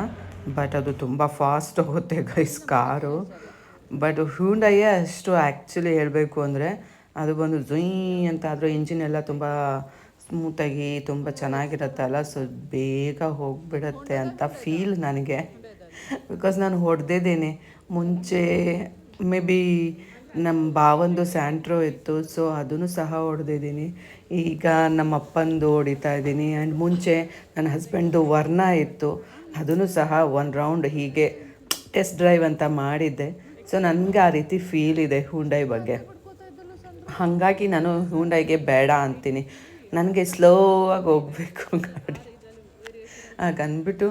ಬಟ್ ಅದು ತುಂಬ ಫಾಸ್ಟ್ ಹೋಗುತ್ತೆ ಗೈಸ್ ಕಾರು. ಬಟ್ ಹ್ಯೂಂಡೈಯೇ ಅಷ್ಟು ಆ್ಯಕ್ಚುಲಿ ಹೇಳಬೇಕು ಅಂದರೆ, ಅದು ಬಂದು ಜುಯ್ ಅಂತ ಆದರೂ ಇಂಜಿನ್ ಎಲ್ಲ ತುಂಬ ಸ್ಮೂತಾಗಿ ತುಂಬ ಚೆನ್ನಾಗಿರುತ್ತಲ್ಲ ಸೊ ಬೇಗ ಹೋಗಿಬಿಡತ್ತೆ ಅಂತ ಫೀಲ್ ನನಗೆ. ಬಿಕಾಸ್ ನಾನು ಹೊಡೆದಿದ್ದೀನಿ. ಮುಂಚೆ ಮೇ ಬಿ ನಮ್ಮ ಭಾವಂದು ಸ್ಯಾಂಟ್ರೋ ಇತ್ತು, ಸೊ ಅದನ್ನು ಸಹ ಹೊಡೆದಿದ್ದೀನಿ. ಈಗ ನಮ್ಮ ಅಪ್ಪಂದು ಹೊಡಿತಾ ಇದ್ದೀನಿ. ಆ್ಯಂಡ್ ಮುಂಚೆ ನನ್ನ ಹಸ್ಬೆಂಡ್ದು ವರ್ಣ ಇತ್ತು, ಅದನ್ನು ಸಹ ಒನ್ ರೌಂಡ್ ಹೀಗೆ ಟೆಸ್ಟ್ ಡ್ರೈವ್ ಅಂತ ಮಾಡಿದ್ದೆ. ಸೊ ನನಗೆ ಆ ರೀತಿ ಫೀಲ್ ಇದೆ ಹುಂಡೈ ಬಗ್ಗೆ. ಹಾಗಾಗಿ ನಾನು ಹೂಂಡೈಗೆ ಬೇಡ ಅಂತೀನಿ. ನನಗೆ ಸ್ಲೋ ಆಗಿ ಹೋಗಬೇಕು ಗಾಡಿ. ಹಾಗಂದ್ಬಿಟ್ಟು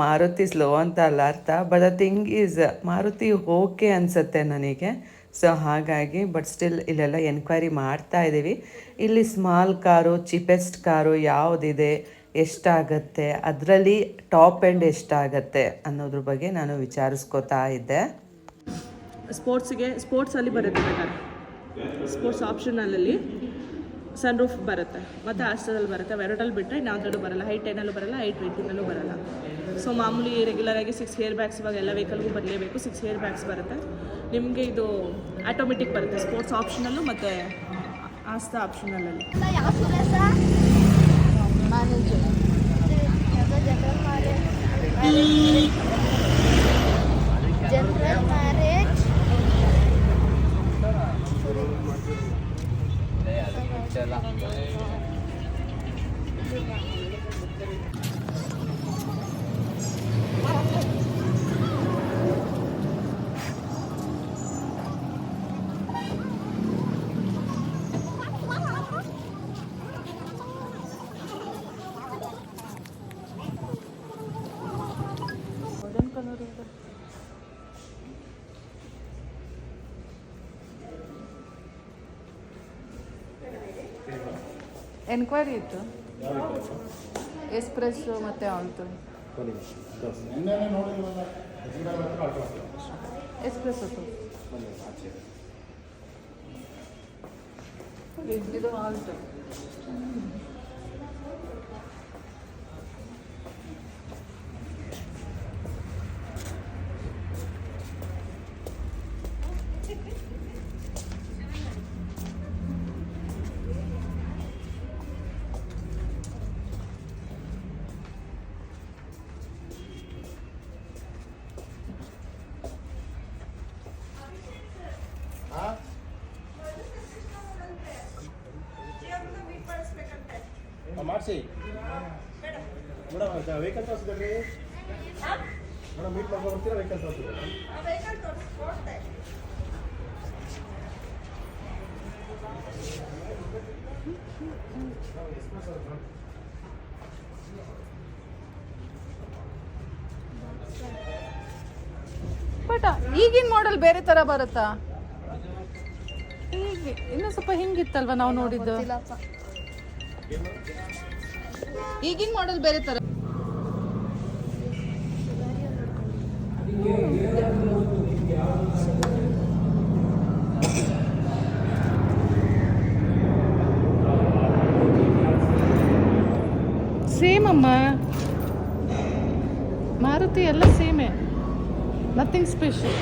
ಮಾರುತಿ ಸ್ಲೋ ಅಂತ ಅಲ್ಲ ಅರ್ಥ, but the thing is Maruti okay ಅನಿಸುತ್ತೆ ನನಗೆ. ಸೊ ಹಾಗಾಗಿ ಬಟ್ ಸ್ಟಿಲ್ ಇಲ್ಲೆಲ್ಲ ಎನ್ಕ್ವೈರಿ ಮಾಡ್ತಾ ಇದ್ದೀವಿ. ಇಲ್ಲಿ ಸ್ಮಾಲ್ ಕಾರು ಚೀಪೆಸ್ಟ್ ಕಾರು ಯಾವುದಿದೆ, ಎಷ್ಟಾಗತ್ತೆ, ಅದರಲ್ಲಿ ಟಾಪ್ ಎಂಡ್ ಎಷ್ಟಾಗತ್ತೆ ಅನ್ನೋದ್ರ ಬಗ್ಗೆ ನಾನು ವಿಚಾರಿಸ್ಕೋತಾ ಇದ್ದೆ. ಸ್ಪೋರ್ಟ್ಸ್ಗೆ ಸ್ಪೋರ್ಟ್ಸಲ್ಲಿ ಬರುತ್ತೆ ಸ್ಪೋರ್ಟ್ಸ್ ಆಪ್ಷನಲ್ಲಿ ಸನ್ ರೂಫ್ ಬರುತ್ತೆ. ಮತ್ತು ಆಸ್ಟಲ್ಲಿ ಬರುತ್ತೆ. ವೆರಡಲ್ಲಿ ಬಿಟ್ಟರೆ ಇನ್ಯಾವುದ್ರಲ್ಲೂ ಬರಲ್ಲ. ಹೈ ಟೆನಲ್ಲೂ ಬರಲ್ಲ ಹೈಟ್ ಟ್ವೆಂಟಿನಲ್ಲೂ ಬರಲ್ಲ. ಸೊ ಮಾಮೂಲಿ ರೆಗ್ಯುಲರಾಗಿ ಸಿಕ್ಸ್ ಹೇರ್ ಬ್ಯಾಗ್ಸ್ ಇವಾಗ ಎಲ್ಲ ವೆಹಿಕಲ್ಗೂ ಬರಲೇಬೇಕು. ಸಿಕ್ಸ್ ಹೇರ್ ಬ್ಯಾಗ್ಸ್ ಬರುತ್ತೆ. ನಿಮಗೆ ಇದು ಆಟೋಮೆಟಿಕ್ ಬರುತ್ತೆ. ಸ್ಪೋರ್ಟ್ಸ್ ಆಪ್ಷನಲ್ಲು ಮತ್ತು ಆಸ್ತಾ ಆಪ್ಷನಲ್ಲಲ್ಲಿ ಜನರಲ್ ಮ್ಯಾರೇಜ್ ಜನರಲ್ ಎನ್ಕ್ವೈರಿ ಇತ್ತು ಎಸ್ಪ್ರೆಸ್ಸು ಮತ್ತು ಆಲ್ಟು ಎಸ್ಪ್ರೆಸ್ಸು ಇದು ಆಲ್ಟು ಮೇಡಮ್ ವೆಹಿಕಲ್ ತೋರಿಸಿದ್ರಿ? ಮೇಡಮ್ ಮೀಟ್ ಮಾಡ್ಕೊಂಡು ಬರ್ತೀರಾ ವೆಹಿಕಲ್ ತೋರಿಸಿದ್ರೆ? ಬಟ್ ಈಗಿನ ಮಾಡೆಲ್ ಬೇರೆ ತರ ಬರುತ್ತಾ? ಹೀಗೆ ಇನ್ನೂ ಸ್ವಲ್ಪ ಹಿಂಗಿತ್ತಲ್ವಾ ನಾವು ನೋಡಿದ್ದು? ಈಗಿನ ಮಾಡೆಲ್ ಬೇರೆ ತರ. ಸೇಮ್ ಅಮ್ಮ. ಮಾರುತಿ ಎಲ್ಲ ಸೇಮೇ ನಥಿಂಗ್ ಸ್ಪೆಷಲ್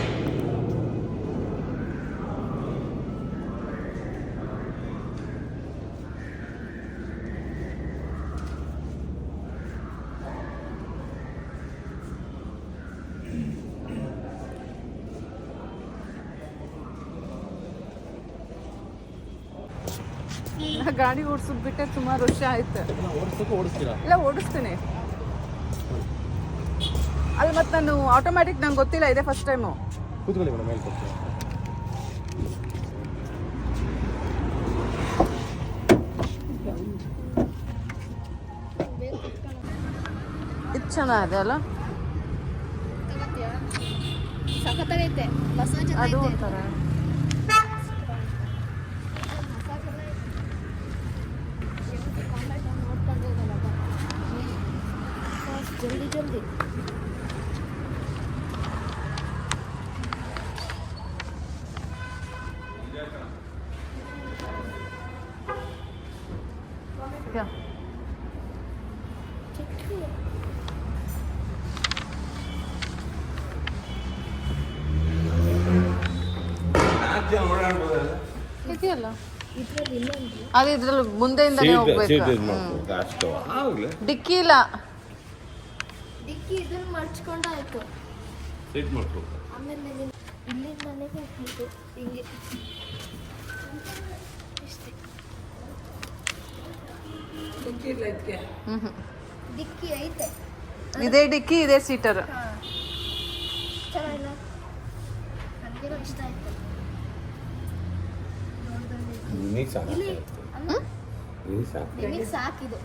ನಾ ಗಾಡಿ ಬಿಟ್ಟೆ ಸುಮಾರು ವರ್ಷ ಆಯ್ತು. ಇಲ್ಲ ಓಡಿಸ್ತೀನಿ. ಅಲ್ಲಿ ಮತ್ತೆ ನಾನು ಆಟೋಮ್ಯಾಟಿಕ್ ನಂಗೆ ಗೊತ್ತಿಲ್ಲ ಇದೆ ಫಸ್ಟ್ ಟೈಮು ಕೂತ್ಕೊಳ್ಳಿ ಮೇಡಮ್ ಇದು ಚೆನ್ನಾಗಿದೆ ಅಲ್ಲ? ಅದು ಒಂಥರ. ಇದೆಯಲ್ಲ ಇದ್ರಲ್ಲಿ ಇನ್ನೊಂದು. ಅದು ಇದ್ರಲ್ಲಿ ಮುಂದೆಯಿಂದನೇ ಹೋಗ್ಬೇಕು? ಡಿಕ್ಕಿ ಇಲ್ಲ. ಡಿಕ್ಕಿ ಇದನ್ನ ಮರ್ಚ್ಕೊಂಡು ಆಯ್ತು ಸೀಟ್ ಮಾಡ್ಬೇಕು ಆಮೇಲೆ ಇಲ್ಲಿ- ಹೋಗ್ಬೇಕು ಹಿಂಗೆ. ಇಷ್ಟೇ. ಇಲ್ಲ ಇದಕ್ಕೆ? ಹ್ಮ್ ಹ್ಮ್. ಡಿಕ್ಕಿ ಐತೆ. ಇದೇ ಡಿಕ್ಕಿ ಇದೇ ಸೀಟರ್. ಚೆನ್ನಾಗಿಲ್ಲ. ಇಷ್ಟ ಆಯ್ತು. ನಿನಗೆ ಸಾಕಿದು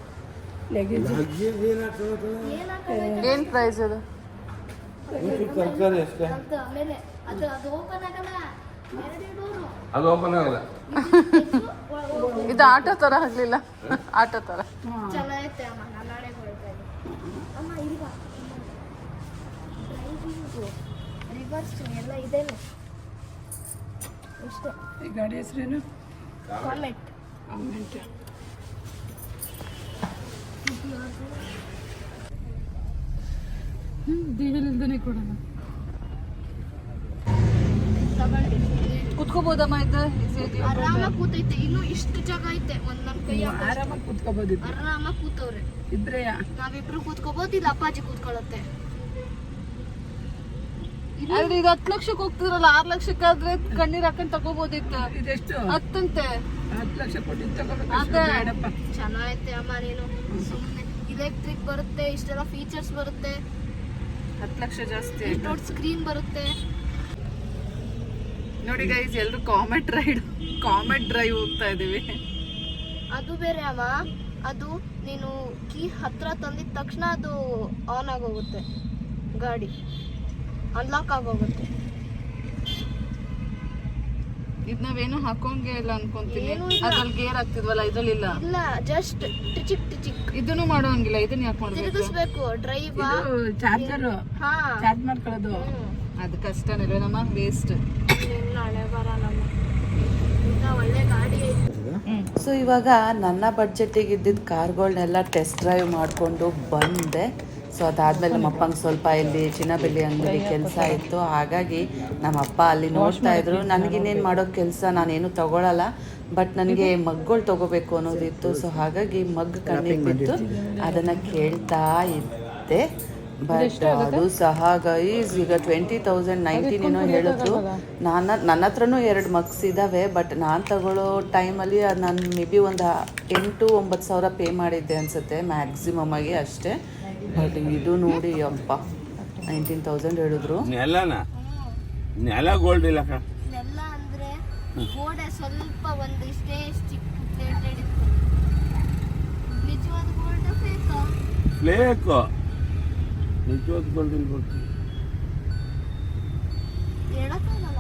ಏನ್ ಪ್ರೈಸ್ ಅದು? ತರಕಾರಿ ಅಷ್ಟೇ. ಅದು ಅದು ಓಪನ್ ಆಗಲ್ಲ. ಎರಡೇ ಡೋರು ಅದು ಓಪನ್ ಆಗಲ್ಲ. ಇದು ಆಟೋ ತರ ಆಗಲಿಲ್ಲ. ಆಟೋ ಡ್ರೈವಿಂಗು ರಿವರ್ಸ್ ಎಲ್ಲ ಇದೆ ಇಷ್ಟೇ ಈ ಗಾಡಿ ಹೆಸರೇನು? ಇಲ್ದೇನೆ ಕೊಡೋಣ ಕುತ್ಕೋಬೋದಮ್ಮ ಇದು ಆರಾಮಾಗಿ ಕೂತೈತೆ. ಇನ್ನು ಇಷ್ಟು ಜಾಗ ಐತೆ. ಒಂದ್ ನಮ್ ಕೈ ಆರಾಮಾಗಿ ಕೂತ್ಕೋಬಹುದು ಆರಾಮಾಗಿ ಕೂತವ್ರೆ. ಇದ್ರೆ ನಾವಿಬ್ರು ಕೂತ್ಕೋಬೋದು ಇಲ್ಲ ಅಪ್ಪಾಜಿ ಕೂತ್ಕೊಳ್ಳುತ್ತೆ. ಆದ್ರೆ ಇದು ಹತ್ತು ಲಕ್ಷಕ್ಕೆ ಹೋಗ್ತಿದ್ರಲ್ಲ ಆರ್ ಲಕ್ಷಕ್ಕಾದ್ರೆ ಕಣ್ಣೀರ್ ಹಾಕೊಂಡ್ ತಗೋಬೋದಿತ್ತು. ಇದೆಷ್ಟು? ಹತ್ತಂತೆ. ಹತ್ತು ಲಕ್ಷ ಕೊಟ್ಟಿದ್ದು ಅದೇ. ಚೆನ್ನಾಗೈತೆ ಅಮ್ಮ ನೀನು. ಸುಮ್ಮನೆ ಇಲೆಕ್ಟ್ರಿಕ್ ಬರುತ್ತೆ ಇಷ್ಟೆಲ್ಲ ಫೀಚರ್ಸ್ ಬರುತ್ತೆ. ಹತ್ತು ಲಕ್ಷ ಜಾಸ್ತಿ ದೊಡ್ಡ ಸ್ಕ್ರೀನ್ ಬರುತ್ತೆ. ನೋಡಿ ಗೈಸ್ ಎಲ್ಲರೂ ಕಾಮೆಟ್ ರೈಡ್ ಕಾಮೆಟ್ ಡ್ರೈವ್ ಹೋಗ್ತಾ ಇದೀವಿ ಅದು ಬೇರೆ ಅಮ್ಮ. ಅದು ನೀನು ಕೀ ಹತ್ರ ತಂದಿದ ತಕ್ಷಣ ಅದು ಆನ್ ಆಗೋಗುತ್ತೆ. ಗಾಡಿ. ಅನ್ಲಾಕ್ ಆಗೋಗುತ್ತೆ. ಇದ್ ನಾವೇನು ಹಾಕೋಂಗೆ ಇಲ್ಲ ಅನ್ಕೊಂತೀನಿ. ಏನೂ ಇಲ್ಲ. ಅದ್ರಲ್ಲಿ ಗೇರ್ ಆಗ್ತಿದ್ವಲ್ಲ ಇದ್ರಲ್ಲಿ ಇಲ್ಲ. ಇಲ್ಲ ಜಸ್ಟ್ ಟಿಚಿಕ್ ಟಿಚಿಕ್. ಇದನ್ನು ಮಾಡೋಂಗಿಲ್ಲ ಇದನ್ನ ಯಾಕೆ ಮಾಡ್ಬೇಕು? ತಿರುಗಿಸ್ಬೇಕು ಡ್ರೈವ್ ಇದು ಚಾರ್ಜರು ಹಾ. ಚಾರ್ಜ್ ಮಾಡ್ಕೊಳ್ಳೋದು. ಅದು ಕಷ್ಟನೇ ನಮ್ಮ? ವೇಸ್ಟ್ ನಿನ್ನ ಹಣೆ ಬರ ನಮ್ಮ. ಇಂಥ ಒಳ್ಳೆ ಗಾಡಿ ಐತಿ. ಸೊ ಇವಾಗ ನನ್ನ ಬಡ್ಜೆಟಿಗೆ ಇದ್ದಿದ್ದ ಕಾರ್ಗಳನ್ನೆಲ್ಲ ಟೆಸ್ಟ್ ಡ್ರೈವ್ ಮಾಡಿಕೊಂಡು ಬಂದೆ. ಸೊ ಅದಾದ್ಮೇಲೆ ನಮ್ಮ ಅಪ್ಪಂಗೆ ಸ್ವಲ್ಪ ಇಲ್ಲಿ ಚಿನ್ನ ಬೆಳ್ಳಿ ಅಂಗಡಿ ಕೆಲಸ ಇತ್ತು. ಹಾಗಾಗಿ ನಮ್ಮ ಅಪ್ಪ ಅಲ್ಲಿ ನೋಡ್ತಾ ಇದ್ರು. ನನಗಿನ್ನೇನು ಮಾಡೋ ಕೆಲಸ ನಾನೇನು ತಗೊಳಲ್ಲ. ಬಟ್ ನನಗೆ ಮಗ್ಗಳು ತಗೋಬೇಕು ಅನ್ನೋದಿತ್ತು. ಸೊ ಹಾಗಾಗಿ ಮಗ್ ಕಣ್ಣಿಗೆ ಬಿತ್ತು. ಅದನ್ನು ಕೇಳ್ತಾ ಇದ್ದೆ. ಬಟ್ ಅದು ಸಹ ಗೈಸ್ ಈಗ ಟ್ವೆಂಟಿ ತೌಸಂಡ್ ನೈನ್ಟೀನ್ ಏನೋ ಹೇಳಿದ್ರು. ನಾನು ನನ್ನ ಹತ್ರನೂ ಎರಡು ಮಗ್ಸ್ ಇದ್ದಾವೆ ಬಟ್ ನಾನು ತಗೊಳ್ಳೋ ಟೈಮಲ್ಲಿ ನಾನು ಮೇ ಬಿ ಒಂದು ಎಂಟು ಒಂಬತ್ತು ಸಾವಿರ ಪೇ ಮಾಡಿದ್ದೆ ಅನಿಸುತ್ತೆ ಮ್ಯಾಕ್ಸಿಮಮ್ ಆಗಿ ಅಷ್ಟೇ. ಬಟ್ ಇದು ನೋಡಿ ಅಪ್ಪ. ನೈನ್ಟೀನ್ ತೌಸಂಡ್ ಹೇಳಿದ್ರು. ನೆಲನ? ನೆಲ ಗೋಲ್ಡ್ ಇಲ್ಲ ಕಣ. ಇದೆಲ್ಲ ಅಂದ್ರೆ ಗೋಡೆ ಸ್ವಲ್ಪ ಒಂದು ಇಷ್ಟೇ ಚಿಕ್ಕ ಪ್ಲೇಟೆಡ್ ಇತ್ತು ನಿಜವಾದ ಗೋಲ್ಡ್ ಫೇಕ್ ಫ್ಲೇಕು ನಿಜವಾದ ಗೋಲ್ಡ್ ಇಲ್ಲಿ ಕೊಡ್ತೀನಿ ಹೇಳಕ್ಕಾಗಲ್ಲ.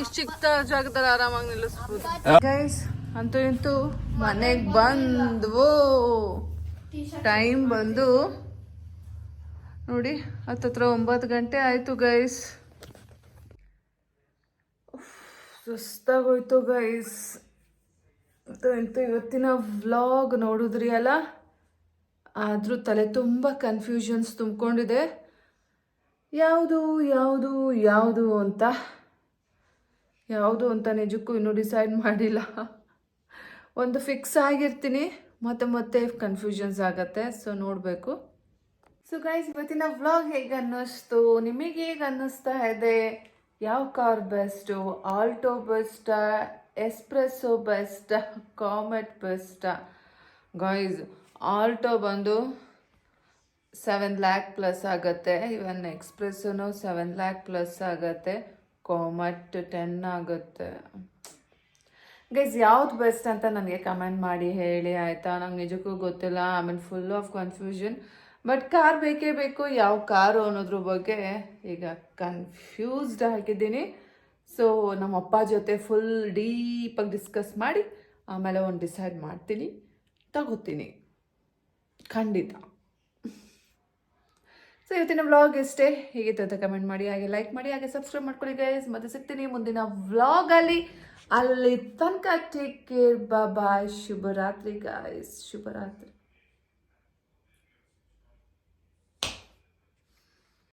ಇಷ್ಟು ಚಿಕ್ಕ ಜಾಗದಲ್ಲಿ ಆರಾಮಾಗಿ ನಿಲ್ಲಿಸ್ಬೋದು. ಗೈಸ್ ಅಂತೂ ಇಂತೂ ಮನೆಗೆ ಬಂದ್ವು. ಟೈಮ್ ಬಂದು ನೋಡಿ, ಹತ್ತತ್ರ ಒಂಬತ್ತು ಗಂಟೆ ಆಯಿತು ಗೈಸ್ ಸುಸ್ತಾಗೋಯ್ತು ಗೈಸ್ ಅಂತೂ ಇಂತು ಇವತ್ತಿನ ವ್ಲಾಗ್ ನೋಡಿದ್ರಿ ಅಲ್ಲ? ಆದರೂ ತಲೆ ತುಂಬ ಕನ್ಫ್ಯೂಷನ್ಸ್ ತುಂಬಿಕೊಂಡಿದೆ. ಯಾವುದು ಯಾವುದು ಯಾವುದು ಅಂತ? ಯಾವುದು ಅಂತ ನಿಜಕ್ಕೂ ಇನ್ನೂ ಡಿಸೈಡ್ ಮಾಡಿಲ್ಲ. ಒಂದು ಫಿಕ್ಸ್ ಆಗಿರ್ತೀನಿ. ಮತ್ತೆ ಮತ್ತೆ ಕನ್ಫ್ಯೂಷನ್ಸ್ ಆಗತ್ತೆ. ಸೊ ನೋಡಬೇಕು. ಸೊ ಗೈಸ್ ಇವತ್ತಿನ ವ್ಲಾಗ್ ಹೇಗೆ ಅನ್ನಿಸ್ತು ನಿಮಗೆ ಹೇಗೆ ಅನ್ನಿಸ್ತಾ ಇದೆ? ಯಾವ ಕಾರ್ ಬೆಸ್ಟು ಆಲ್ಟೋ ಬೆಸ್ಟಾ ಎಸ್ಪ್ರೆಸ್ಸೋ ಬೆಸ್ಟ ಕಾಮೆಟ್ ಬೆಸ್ಟ ಗೈಸ್ ಆಲ್ಟೋ ಬಂದು ಸೆವೆನ್ ಲ್ಯಾಕ್ ಪ್ಲಸ್ ಆಗುತ್ತೆ. Even espresso seven lakh plus ಆಗುತ್ತೆ. ಕಾಮೆಟ್ ಟೆನ್ ಆಗುತ್ತೆ. ಗೈಸ್ ಯಾವ್ದು ಬೆಸ್ಟ್ ಅಂತ ನನಗೆ ಕಮೆಂಟ್ ಮಾಡಿ ಹೇಳಿ, ಆಯಿತಾ? ನಂಗೆ ನಿಜಕ್ಕೂ ಗೊತ್ತಿಲ್ಲ. I mean full of confusion but car ಬೇಕೇ ಬೇಕು, ಯಾವ ಕಾರು ಅನ್ನೋದ್ರ ಬಗ್ಗೆ ಈಗ ಕನ್ಫ್ಯೂಸ್ಡ್ ಆಗಿದ್ದೀನಿ. ಸೊ ನಮ್ಮ ಅಪ್ಪ ಜೊತೆ ಫುಲ್ ಡೀಪಾಗಿ ಡಿಸ್ಕಸ್ ಮಾಡಿ, ಆಮೇಲೆ ಒಂದು ಡಿಸೈಡ್ ಮಾಡ್ತೀನಿ. ತಗೋತೀನಿ. ಖಂಡಿತ. ಸೊ ಇವತ್ತಿನ ವ್ಲಾಗ್ ಇಷ್ಟೇ. ಹೀಗಿತ್ತು ಅಂತ ಕಮೆಂಟ್ ಮಾಡಿ, ಹಾಗೆ ಲೈಕ್ ಮಾಡಿ, ಹಾಗೆ ಸಬ್ಸ್ಕ್ರೈಬ್ ಮಾಡ್ಕೊಳ್ಳಿ ಗೈಸ್ ಮತ್ತೆ ಸಿಗ್ತೀನಿ ಮುಂದಿನ ವ್ಲಾಗಲ್ಲಿ ಅಲ್ಲಿ ತನಕ ಟೇಕ್ ಕೇರ್ ಬಾಯ್ ಶುಭರಾತ್ರಿ ಗಾಯ್ಸ್ ಶುಭರಾತ್ರಿ